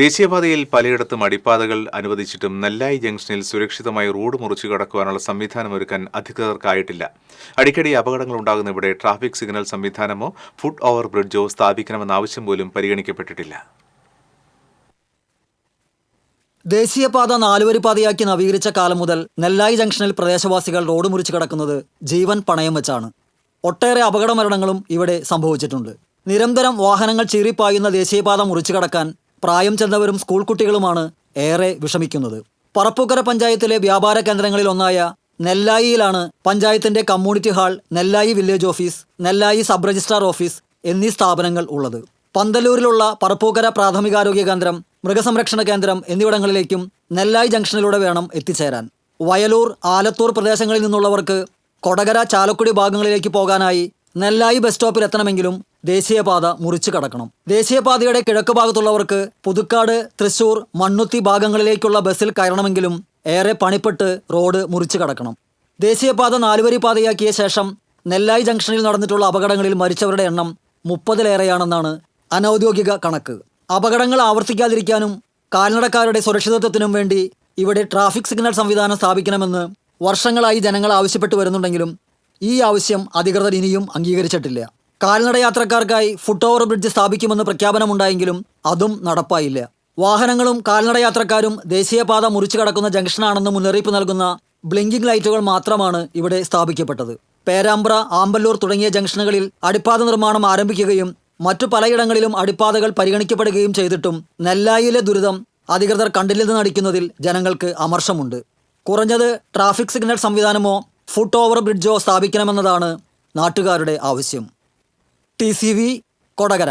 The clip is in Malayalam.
ദേശീയപാതയിൽ പലയിടത്തും അടിപ്പാതകൾ അനുവദിച്ചിട്ടും നെല്ലായി ജംഗ്ഷനിൽ സുരക്ഷിതമായി റോഡ് മുറിച്ചു കടക്കുവാനുള്ള സംവിധാനമൊരുക്കാൻ അധികൃതർക്കായിട്ടില്ല. അടിക്കടി അപകടങ്ങൾ ഉണ്ടാകുന്ന ഇവിടെ ട്രാഫിക് സിഗ്നൽ സംവിധാനമോ ഫുട് ഓവർ ബ്രിഡ്ജോ സ്ഥാപിക്കണമെന്ന ആവശ്യം പോലും പരിഗണിക്കപ്പെട്ടിട്ടില്ല. ദേശീയപാത നാലുവരിപ്പാതയാക്കി നവീകരിച്ച കാലം മുതൽ നെല്ലായി ജംഗ്ഷനിൽ പ്രദേശവാസികൾ റോഡ് മുറിച്ചു കടക്കുന്നത് ജീവൻ പണയം വെച്ചാണ്. ഒട്ടേറെ അപകട മരണങ്ങളും ഇവിടെ സംഭവിച്ചിട്ടുണ്ട്. നിരന്തരം വാഹനങ്ങൾ ചീറിപ്പായുന്ന ദേശീയപാത മുറിച്ചു കടക്കാൻ പ്രായം ചെന്നവരും സ്കൂൾ കുട്ടികളുമാണ് ഏറെ വിഷമിക്കുന്നത്. പറപ്പൂക്കര പഞ്ചായത്തിലെ വ്യാപാര കേന്ദ്രങ്ങളിൽ ഒന്നായ നെല്ലായിയിലാണ് പഞ്ചായത്തിന്റെ community hall Nellayi village office Nellayi sub registrar office എന്നീ സ്ഥാപനങ്ങൾ ഉള്ളത്. പന്തലൂരിലുള്ള പറപ്പൂക്കര പ്രാഥമികാരോഗ്യ കേന്ദ്രം മൃഗസംരക്ഷണ കേന്ദ്രം എന്നിവിടങ്ങളിലേക്കും നെല്ലായി ജംഗ്ഷനിലൂടെ വേണം എത്തിച്ചേരാൻ. വയലൂർ ആലത്തൂർ പ്രദേശങ്ങളിൽ നിന്നുള്ളവർക്ക് കൊടകര ചാലക്കുടി ഭാഗങ്ങളിലേക്ക് പോകാനായി നെല്ലായി ബസ് സ്റ്റോപ്പിൽ എത്തണമെങ്കിലും ദേശീയപാത മുറിച്ചു കടക്കണം. ദേശീയപാതയുടെ കിഴക്ക് ഭാഗത്തുള്ളവർക്ക് പുതുക്കാട് തൃശൂർ മണ്ണുത്തി ഭാഗങ്ങളിലേക്കുള്ള ബസ്സിൽ കയറണമെങ്കിലും ഏറെ പണിപ്പെട്ട് റോഡ് മുറിച്ചു കടക്കണം. ദേശീയപാത നാലുവരി പാതയാക്കിയ ശേഷം നെല്ലായി ജംഗ്ഷനിൽ നടന്നിട്ടുള്ള അപകടങ്ങളിൽ മരിച്ചവരുടെ എണ്ണം മുപ്പതിലേറെയാണെന്നാണ് അനൌദ്യോഗിക കണക്ക്. അപകടങ്ങൾ ആവർത്തിക്കാതിരിക്കാനും കാൽനടക്കാരുടെ സുരക്ഷിതത്വത്തിനും വേണ്ടി ഇവിടെ ട്രാഫിക് സിഗ്നൽ സംവിധാനം സ്ഥാപിക്കണമെന്ന് വർഷങ്ങളായി ജനങ്ങൾ ആവശ്യപ്പെട്ടു വരുന്നുണ്ടെങ്കിലും ഈ ആവശ്യം അധികൃതർ ഇനിയും അംഗീകരിച്ചിട്ടില്ല. കാൽനട യാത്രക്കാർക്കായി ഫുട് ഓവർ ബ്രിഡ്ജ് സ്ഥാപിക്കുമെന്ന് പ്രഖ്യാപനമുണ്ടായെങ്കിലും അതും നടപ്പായില്ല. വാഹനങ്ങളും കാൽനട യാത്രക്കാരും ദേശീയപാത മുറിച്ചു കടക്കുന്ന ജംഗ്ഷനാണെന്ന് മുന്നറിയിപ്പ് നൽകുന്ന ബ്ലിങ്കിംഗ് ലൈറ്റുകൾ മാത്രമാണ് ഇവിടെ സ്ഥാപിക്കപ്പെട്ടത്. പേരാമ്പ്ര ആമ്പല്ലൂർ തുടങ്ങിയ ജംഗ്ഷനുകളിൽ അടിപ്പാത നിർമ്മാണം ആരംഭിക്കുകയും മറ്റു പലയിടങ്ങളിലും അടിപ്പാതകൾ പരിഗണിക്കപ്പെടുകയും ചെയ്തിട്ടും നെല്ലായിലെ ദുരിതം അധികൃതർ കണ്ടില്ലെന്ന് നടിക്കുന്നതിൽ ജനങ്ങൾക്ക് അമർഷമുണ്ട്. കുറഞ്ഞത് ട്രാഫിക് സിഗ്നൽ സംവിധാനമോ ഫുട് ഓവർ ബ്രിഡ്ജോ സ്ഥാപിക്കണമെന്നതാണ് നാട്ടുകാരുടെ ആവശ്യം. T C V Kodakara.